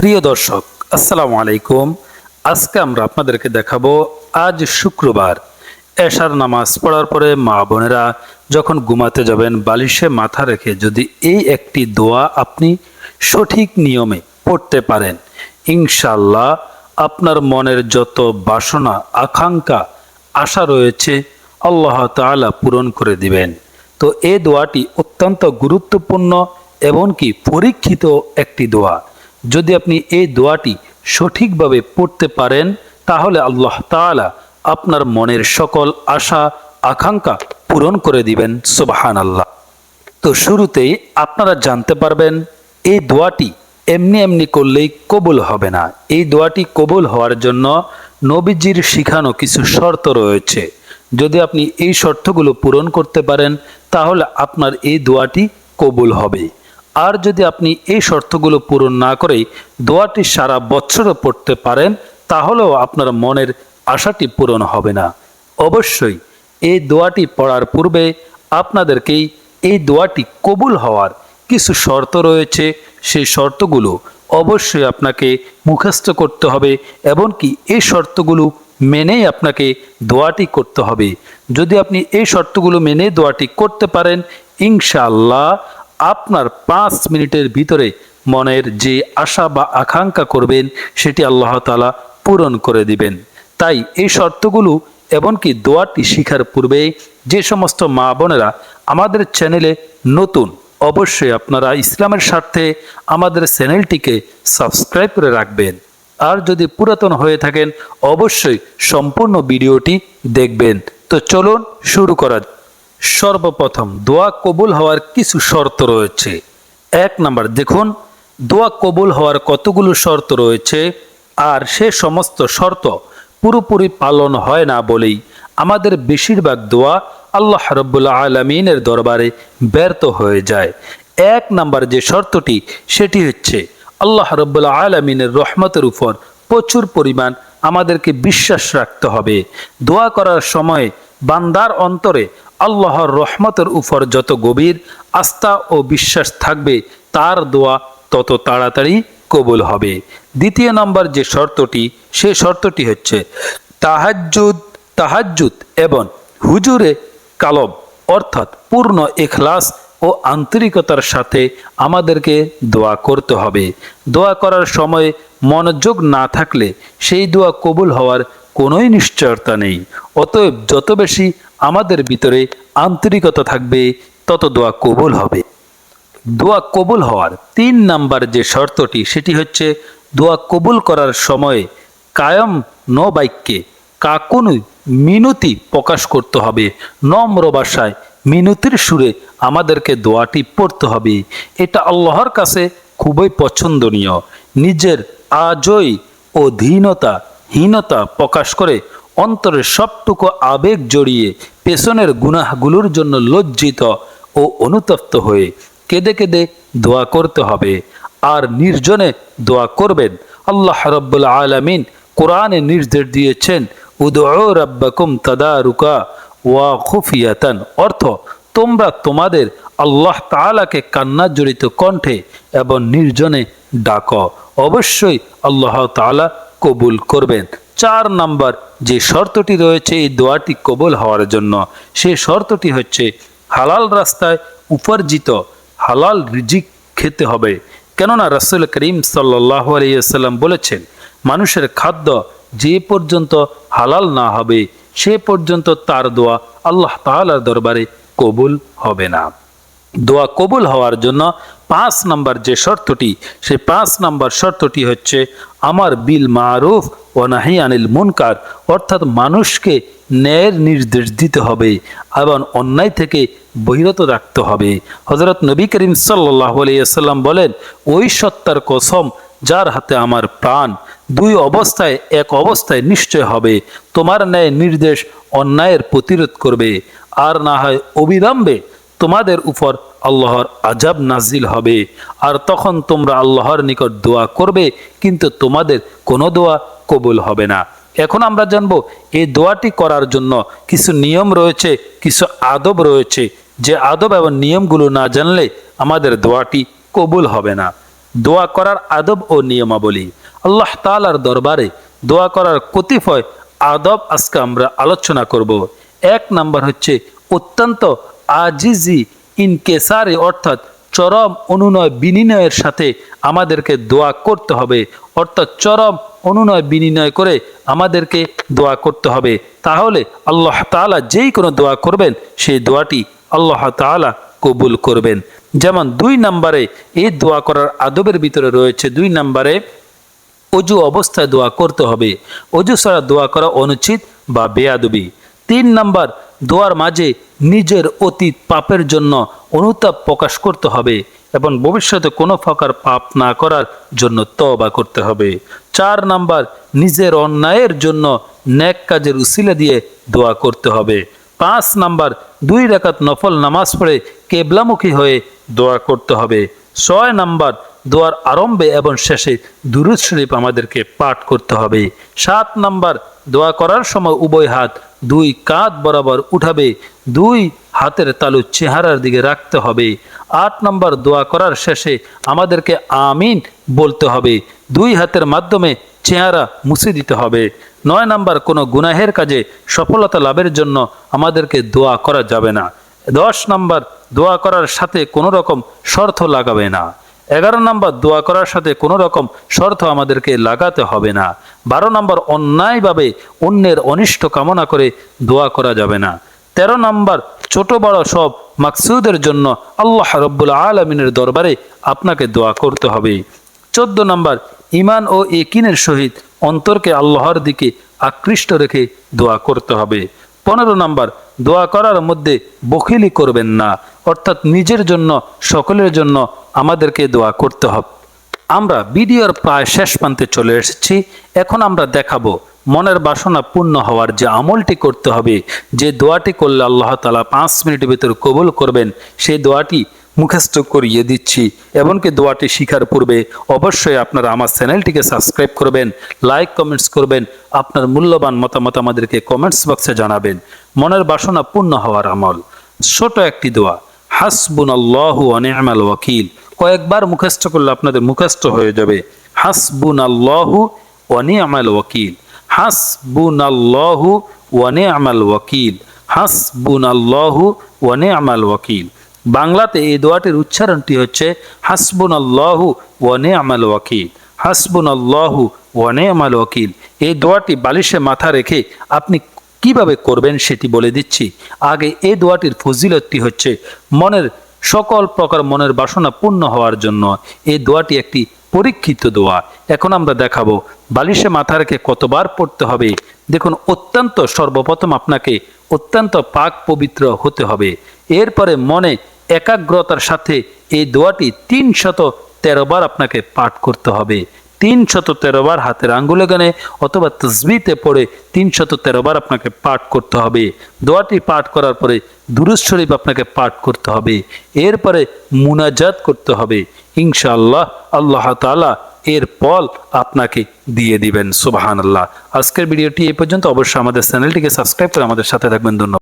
প্রিয় দর্শক, আসসালামু আলাইকুম। আজকে আমরা আপনাদেরকে দেখাবো আজ শুক্রবার, এশার নামাজ পড়ার পরে মা বোনেরা যখন ঘুমাতে যাবেন, বালিশে মাথা রেখে যদি এই একটি দোয়া আপনি সঠিক নিয়মে পড়তে পারেন ইনশাল্লাহ আপনার মনের যত বাসনা, আকাঙ্ক্ষা, আশা রয়েছে, আল্লাহ তাআলা পূরণ করে দিবেন। তো এই দোয়াটি অত্যন্ত গুরুত্বপূর্ণ এমনকি পরীক্ষিত একটি দোয়া। যদি আপনি এই দোয়াটি সঠিকভাবে পড়তে পারেন, তাহলে আল্লাহ তাআলা আপনার মনের সকল আশা, আকাঙ্ক্ষা পূরণ করে দিবেন সুবাহান আল্লাহ তো শুরুতেই আপনারা জানতে পারবেন, এই দোয়াটি এমনি এমনি করলেই কবুল হবে না। এই দোয়াটি কবুল হওয়ার জন্য নবীজির শিখানো কিছু শর্ত রয়েছে। যদি আপনি এই শর্তগুলো পূরণ করতে পারেন, তাহলে আপনার এই দোয়াটি কবুল হবে। আর যদি আপনি এই শর্তগুলো পূরণ না করে দোয়াটি সারা বছরও পড়তে পারেন, তাহলেও আপনার মনের আশাটি পূরণ হবে না। অবশ্যই এই দোয়াটি পড়ার পূর্বে আপনাদেরকেই এই দোয়াটি কবুল হওয়ার কিছু শর্ত রয়েছে। সেই শর্তগুলো অবশ্যই আপনাকে মুখস্থ করতে হবে, এমনকি এই শর্তগুলো মেনেই আপনাকে দোয়াটি করতে হবে। যদি আপনি এই শর্তগুলো মেনে দোয়াটি করতে পারেন, ইনশাআল্লাহ আপনার পাঁচ মিনিটের ভিতরে মনের যে আশা বা আকাঙ্ক্ষা করবেন, সেটি আল্লাহ তালা পূরণ করে দিবেন তাই এই শর্তগুলো এমনকি দোয়াটি শিখার পূর্বে যে সমস্ত মা বোনেরা আমাদের চ্যানেলে নতুন, অবশ্যই আপনারা ইসলামের স্বার্থে আমাদের চ্যানেলটিকে সাবস্ক্রাইব করে রাখবেন আর যদি পুরাতন হয়ে থাকেন, অবশ্যই সম্পূর্ণ ভিডিওটি দেখবেন তো চলুন শুরু করা। সর্বপ্রথম দোয়া কবুল হওয়ার কিছু শর্ত রয়েছে। এক নাম্বার, দেখুন, দোয়া কবুল হওয়ার কতগুলো শর্ত রয়েছে আর সে সমস্ত শর্ত পুরোপুরি পালন হয় না বলেই আমাদের বেশিরভাগ দোয়া আল্লাহ রব্বুল্লা আলমিনের দরবারে ব্যর্থ হয়ে যায়। এক নাম্বার যে শর্তটি, সেটি হচ্ছে আল্লাহ রব্বুল্লা আলমিনের রহমতের উপর প্রচুর পরিমাণ আমাদেরকে বিশ্বাস রাখতে হবে। দোয়া করার সময় বান্দার অন্তরে আল্লাহর রহমতের উপর যত গভীর আস্থা ও বিশ্বাস থাকবে, তার দোয়া তত তাড়াতাড়ি কবুল হবে। দ্বিতীয় নম্বর যে শর্তটি, সে শর্তটি হচ্ছে তাহাজ্জুদ তাহাজ্জুদ এবং হুজুরে কালব, অর্থাৎ পূর্ণ এখলাস ও আন্তরিকতার সাথে আমাদেরকে দোয়া করতে হবে। দোয়া করার সময় মনোযোগ না থাকলে সেই দোয়া কবুল হওয়ার কোনোই নিশ্চয়তা নেই। অতএব যত বেশি আমাদের ভিতরে আন্তরিকতা থাকবে, তত দোয়া কবুল হবে। দোয়া কবুল হওয়ার তিন নাম্বার যে শর্তটি, সেটি হচ্ছে দোয়া কবুল করার সময়ে কায়ম ন বাক্যে কাকুনুই মিনতি প্রকাশ করতে হবে। নম্র ভাষায় মিনতির সুরে আমাদেরকে দোয়াটি পড়তে হবে। এটা আল্লাহর কাছে খুবই পছন্দনীয়। নিজের আজই ও ধীনতা হীনতা প্রকাশ করে অন্তরের সবটুকু আবেগ জড়িয়ে পেছনের গুনাহগুলোর জন্য লজ্জিত ও অনুতপ্ত হয়ে কেঁদে কেঁদে দোয়া করতে হবে। আর নির্জনে দোয়া করবেন, আল্লাহ রব্বুল আলমিন কোরআনে নির্দেশ দিয়েছেন উদৌ রব্বাকুম তাদারুকা ওয়া খুফিয়াতান। অর্থ, তোমরা তোমাদের আল্লাহ তাআলাকে কান্না জড়িত কণ্ঠে এবং নির্জনে ডাক। অবশ্যই আল্লাহ তাআলা কবুল করবেন। চার নাম্বার যে শর্তটি রয়েছে, এই দোয়াটি কবল হওয়ার জন্য। সে শর্তটি হচ্ছে, হালাল রাস্তায় উপার্জিত হালাল রিজিক খেতে হবে। কেননা রাসুল করিম সাল্লাহ আলিয়াল্লাম বলেছেন, মানুষের খাদ্য যে পর্যন্ত হালাল না হবে, সে পর্যন্ত তার দোয়া আল্লাহ তাআলার দরবারে কবুল হবে না। দোয়া কবুল হওয়ার জন্য পাঁচ নাম্বার যে শর্তটি, সেই পাঁচ নম্বর শর্তটি হচ্ছে আমার বিল মারুফ ও নাহি আনিল মুনকার। অর্থাৎ মানুষকে ন্যায়ের নির্দেশ দিতে হবে এবং অন্যায় থেকে বহিরত রাখতে হবে। হজরত নবী করিম সাল্লাহ আলিয়াল্লাম বলেন, ওই সত্তার কসম যার হাতে আমার প্রাণ, দুই অবস্থায় এক অবস্থায় নিশ্চয় হবে। তোমার ন্যায় নির্দেশ অন্যায়ের প্রতিরোধ করবে, আর না হয় অবিলম্বে তোমাদের উপর আল্লাহর আজাব নাজিল হবে। আর তখন তোমরা আল্লাহর নিকট দোয়া করবে, কিন্তু তোমাদের কোনো দোয়া কবুল হবে না। এখন আমরা জানব, এই দোয়াটি করার জন্য কিছু নিয়ম রয়েছে, কিছু আদব রয়েছে। যে আদব এবং নিয়মগুলো না জানলে আমাদের দোয়াটি কবুল হবে না। দোয়া করার আদব ও নিয়মাবলী। আল্লাহ তালার দরবারে দোয়া করার কতিপয় আদব আজকে আমরা আলোচনা করব। এক নাম্বার হচ্ছে অত্যন্ত আজিজি ইনকেসারে অর্থাৎ চরম অনুনয় বিনিময়ের সাথে আমাদেরকে দোয়া করতে হবে। অর্থাৎ চরম অনুনয় বিনিময় করে আমাদেরকে দোয়া করতে হবে। তাহলে আল্লাহ তাআলা যেই কোনো দোয়া করবেন, সেই দোয়াটি আল্লাহ তাআলা কবুল করবেন। যেমন দুই নম্বরে এই দোয়া করার আদবের ভিতরে রয়েছে দুই নম্বরে অজু অবস্থায় দোয়া করতে হবে। অজু ছাড়া দোয়া করা অনুচিত বা বেয়াদবি। তিন নাম্বার দোয়ার মাঝে নিজের অতীত পাপের জন্য অনুতাপ প্রকাশ করতে হবে এবং ভবিষ্যতে কোনো প্রকার পাপ না করার জন্য তবা করতে হবে। চার নাম্বার, নিজের অন্যায়ের জন্য ন্যাক কাজের উসিলা দিয়ে দোয়া করতে হবে। পাঁচ নাম্বার, দুই রাকাত নফল নামাজ পড়ে কেবলামুখী হয়ে দোয়া করতে হবে। ছয় নাম্বার দোয়ার আরম্ভে এবং শেষে দুরুদ শরীফ আমাদেরকে পাঠ করতে হবে। সাত নাম্বার, দোয়া করার সময় উভয় হাত দুই কাঁধ বরাবর উঠাবে, দুই হাতের তালু চেহারার দিকে রাখতে হবে। আট নম্বর, দোয়া করার শেষে আমাদেরকে আমিন বলতে হবে, দুই হাতের মাধ্যমে চেহারা মুছে দিতে হবে। নয় নাম্বার, কোনো গুনাহের কাজে সফলতা লাভের জন্য আমাদেরকে দোয়া করা যাবে না। দশ নাম্বার, দোয়া করার সাথে কোনো রকম শর্ত লাগাবে না। এগারো নম্বর, দোয়া করার সাথে কোনো রকম শর্ত আমাদেরকে লাগাতে হবে না। বারো নম্বর, অন্যায়ভাবে অন্যের অনিষ্ট কামনা করে দোয়া করা যাবে না। তেরো নম্বর, ছোট বড় সব মাকসুদের জন্য আল্লাহ রব্বুল আলমিনের দরবারে আপনাকে দোয়া করতে হবে। চোদ্দ নম্বর ইমান ও একিনের সহিত অন্তরকে আল্লাহর দিকে আকৃষ্ট রেখে দোয়া করতে হবে। পনেরো নম্বর দোয়া করার মধ্যে বখিলি করবেন না। অর্থাৎ নিজের জন্য, সকলের জন্য আমাদেরকে দোয়া করতে হবে। আমরা ভিডিওর প্রায় শেষ প্রান্তে চলে এসেছি। এখন আমরা দেখাবো, মনের বাসনা পূর্ণ হওয়ার যে আমলটি করতে হবে, যে দোয়াটি করলে আল্লাহ তালা পাঁচ মিনিটের ভিতর কবুল করবেন, সেই দোয়াটি মুখস্থ করিয়ে দিচ্ছি। এমনকি দোয়াটি শিখার পূর্বে অবশ্যই আপনারা আমার চ্যানেলটিকে সাবস্ক্রাইব করবেন, লাইক, কমেন্টস করবেন, আপনার মূল্যবান মতামত আমাদেরকে কমেন্টস বক্সে জানাবেন। মনের বাসনা পূর্ণ হওয়ার আমল। ছোট একটি দোয়া। হাসবুন আল্লাহু অনিয়ামাল ওয়াকিল। কয়েকবার মুখস্থ করলে আপনাদের মুখস্থ হয়ে যাবে। হাসবুন আল্লাহু অনিয়ামাল ওয়াকিল। হাসবুন আল্লাহু ওয়ানিয়ামাল ওয়াকিল। হাসবুন আল্লাহু ওয়ানিয়ামাল ওয়াকিল। বাংলাতে এই দোয়াটির উচ্চারণটি হচ্ছে হাসবুন আল্লাহু ওয়ানে আমাল ওয়াকিল। হাসবুন আল্লাহু ওয়ানে আমাল ওয়াকিল। এই দোয়াটি বালিশে মাথা রেখে আপনি কীভাবে করবেন সেটি বলে দিচ্ছি। আগে এই দোয়াটির ফজিলতটি হচ্ছে, মনের সকল প্রকার মনের বাসনা পূর্ণ হওয়ার জন্য এই দোয়াটি একটি পরীক্ষিত দোয়া। এখন আমরা দেখাবো, বালিশে মাথা রেখে কতবার পড়তে হবে? দেখুন, অত্যন্ত সর্বপ্রথম আপনাকে অত্যন্ত পাক পবিত্র হতে হবে। এরপরে মনে একাগ্রতার সাথে এই দোয়াটি তিন শত তেরো বার আপনাকে পাঠ করতে হবে। তিন শত তেরো বার হাতের আঙ্গুলে গানে অথবা তসবিতে পড়ে তিন শত তেরো বার আপনাকে পাঠ করতে হবে। দোয়াটি পাঠ করার পরে দুরুজ শরীফ আপনাকে পাঠ করতে হবে। এরপরে মুনাজাত করতে হবে। ইনশাআল্লাহ আল্লাহ তাআলা এর ফল আপনাকে দিয়ে দিবেন। সুবাহান আল্লাহ আজকের ভিডিওটি এই পর্যন্ত। অবশ্যই আমাদের চ্যানেলটিকে সাবস্ক্রাইব করে আমাদের সাথে থাকবেন। ধন্যবাদ।